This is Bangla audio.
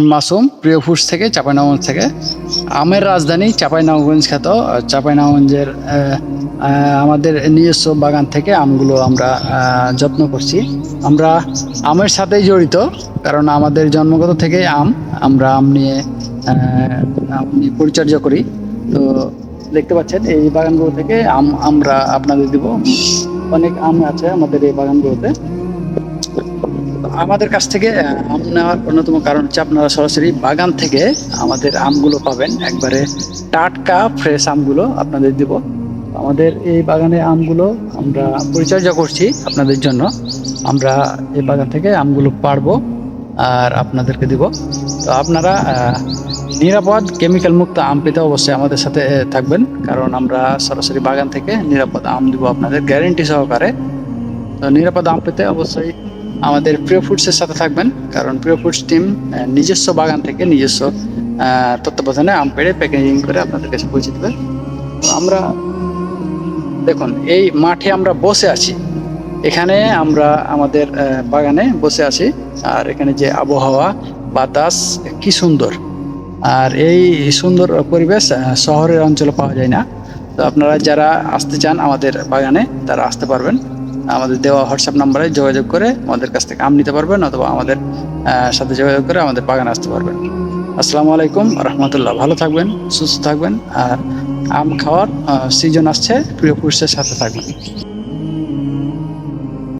মাসুম প্রিয় থেকে চাঁপাইনবাবগঞ্জ থেকে। আমের রাজধানী চাঁপাইনবাবগঞ্জ খ্যাত। আহ, আমাদের নিজস্ব বাগান থেকে আমগুলো আমরা যত্ন করছি। আমরা আমের সাথেই জড়িত কারণ আমাদের জন্মগত থেকেই আম আমরা আম নিয়ে আম নিয়ে পরিচর্যা করি। তো দেখতে পাচ্ছেন এই বাগানগুলো থেকে আম আমরা আপনাদের দিব। অনেক আম আছে আমাদের এই বাগানগুলোতে। আমাদের কাছ থেকে আম নেওয়ার অন্যতম কারণ হচ্ছে আপনারা সরাসরি বাগান থেকে আমাদের আমগুলো পাবেন। একবারে টাটকা ফ্রেশ আমগুলো আপনাদের দিব। আমাদের এই বাগানে আমগুলো আমরা পরিচর্যা করছি আপনাদের জন্য। আমরা এই বাগান থেকে আমগুলো পারব আর আপনাদেরকে দিব। তো আপনারা নিরাপদ কেমিক্যাল মুক্ত আম পেতে অবশ্যই আমাদের সাথে থাকবেন। কারণ আমরা সরাসরি বাগান থেকে নিরাপদ আম দিব আপনাদের গ্যারেন্টি সহকারে। তো নিরাপদ আম পেতে অবশ্যই আমাদের প্রিয় ফুডসের সাথে থাকবেন, কারণ প্রিয় ফুডস টিম নিজস্ব বাগান থেকে নিজস্ব তত্ত্বাবধানে আম পেড়ে প্যাকেজিং করে আপনাদের কাছে পৌঁছে দেবে। আমরা, দেখুন, এই মাঠে আমরা বসে আছি। এখানে আমরা আমাদের বাগানে বসে আছি, আর এখানে যে আবহাওয়া, বাতাস, কি সুন্দর। আর এই সুন্দর পরিবেশ শহরের অঞ্চলে পাওয়া যায় না। তো আপনারা যারা আসতে চান আমাদের বাগানে, তারা আসতে পারবেন। আমাদের দেওয়া হোয়াটসঅ্যাপ নাম্বারে যোগাযোগ করে আমাদের কাছ থেকে আম নিতে পারবেন অথবা আমাদের সাথে যোগাযোগ করে আমাদের বাগানে আসতে পারবেন। আসসালামু আলাইকুম, রহমতুল্লাহ। ভালো থাকবেন, সুস্থ থাকবেন, আর আম খাওয়ার সিজন আসছে, প্রিয় পুরুষের সাথে থাকবেন।